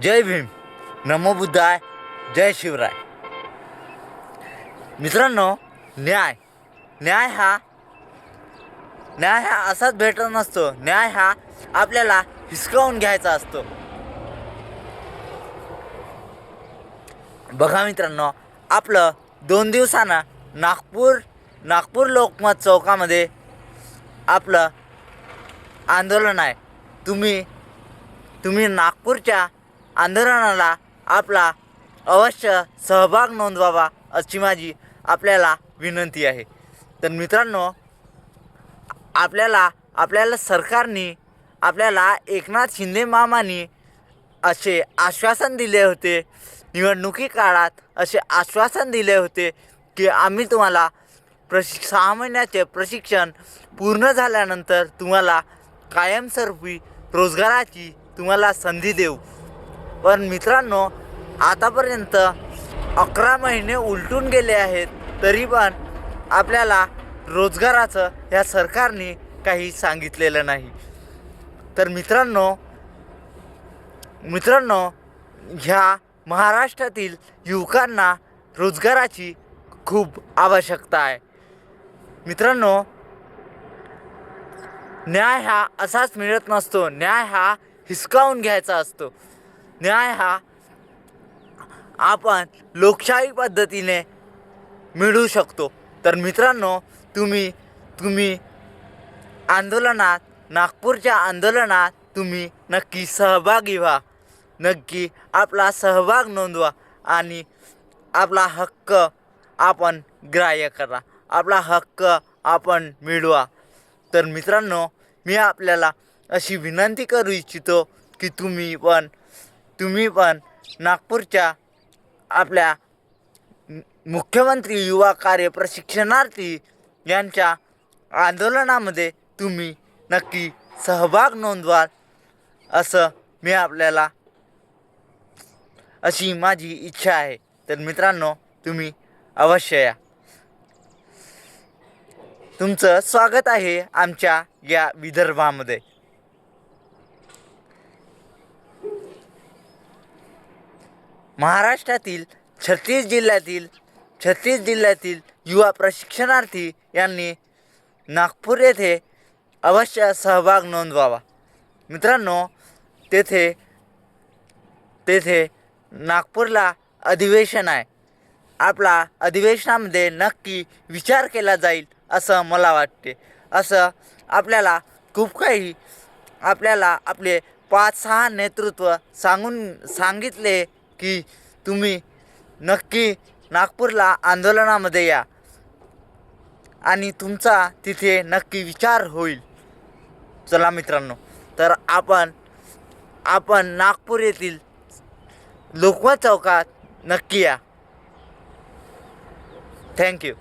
जय भीम. नमो बुद्धाय. जय शिवराय. मित्रांनो न्याय. न्याय हा न्याय हा असाच भेटत नसतो. न्याय हा आपल्याला हिसकावून घ्यायचा असतो. बघा मित्रांनो आपलं दोन दिवसानं नागपूर नागपूर लोकमत चौकामध्ये आपलं आंदोलन आहे. तुम्ही तुम्ही नागपूरच्या आंदोलनाला आपला अवश्य सहभाग नोंदवावा अशी माझी आपल्याला विनंती आहे. तर मित्रांनो आपल्याला आपल्याला सरकारने आपल्याला एकनाथ शिंदे मामानी असे आश्वासन दिले होते. निवडणुकी काळात असे आश्वासन दिले होते की आम्ही तुम्हाला प्रशिक सहा महिन्याचे प्रशिक्षण पूर्ण झाल्यानंतर तुम्हाला कायमस्वरूपी रोजगाराची तुम्हाला संधी देऊ. पण मित्रांनो आतापर्यंत अकरा महिने उलटून गेले आहेत तरी पण आपल्याला रोजगाराचं ह्या सरकारने काही सांगितलेलं नाही. तर मित्रांनो मित्रांनो ह्या महाराष्ट्रातील युवकांना रोजगाराची खूप आवश्यकता आहे. मित्रांनो न्याय हा असाच मिळत नसतो न्याय हा हिसकावून घ्यायचा असतो. न्याय हा आपण लोकशाही पद्धतीने मिळू शकतो. तर मित्रांनो तुम्ही तुम्ही आंदोलनात नागपूरच्या आंदोलनात तुम्ही नक्की सहभागी व्हा. नक्की आपला सहभाग नोंदवा आणि आपला हक्क आपण ग्राह्य करा. आपला हक्क आपण मिळवा. तर मित्रांनो मी आपल्याला अशी विनंती करू इच्छितो की तुम्ही पण तुम्ही पण नागपूरच्या आपल्या मुख्यमंत्री युवा कार्य प्रशिक्षणार्थी यांच्या आंदोलनामध्ये तुम्ही नक्की सहभाग नोंदवाल असं मी आपल्याला अशी माझी इच्छा आहे. तर मित्रांनो तुम्ही अवश्य या. तुमचं स्वागत आहे आमच्या या विदर्भामध्ये. महाराष्ट्रातील छत्तीस जिल्ह्यातील छत्तीस जिल्ह्यातील युवा प्रशिक्षणार्थी यांनी नागपूर येथे अवश्य सहभाग नोंदवावा. मित्रांनो तेथे तेथे नागपूरला अधिवेशन आहे. आपला अधिवेशनामध्ये नक्की विचार केला जाईल असं मला वाटते. असं आपल्याला खूप काही आपल्याला आपले पाच सहा नेतृत्व सांगून सांगितले की तुम्ही नक्की नागपूरला आंदोलनामध्ये या. आणि तुमचा तिथे नक्की विचार होईल. चला मित्रांनो तर आपण आपण नागपूर येथील लोकमत चौकात नक्की या. थँक्यू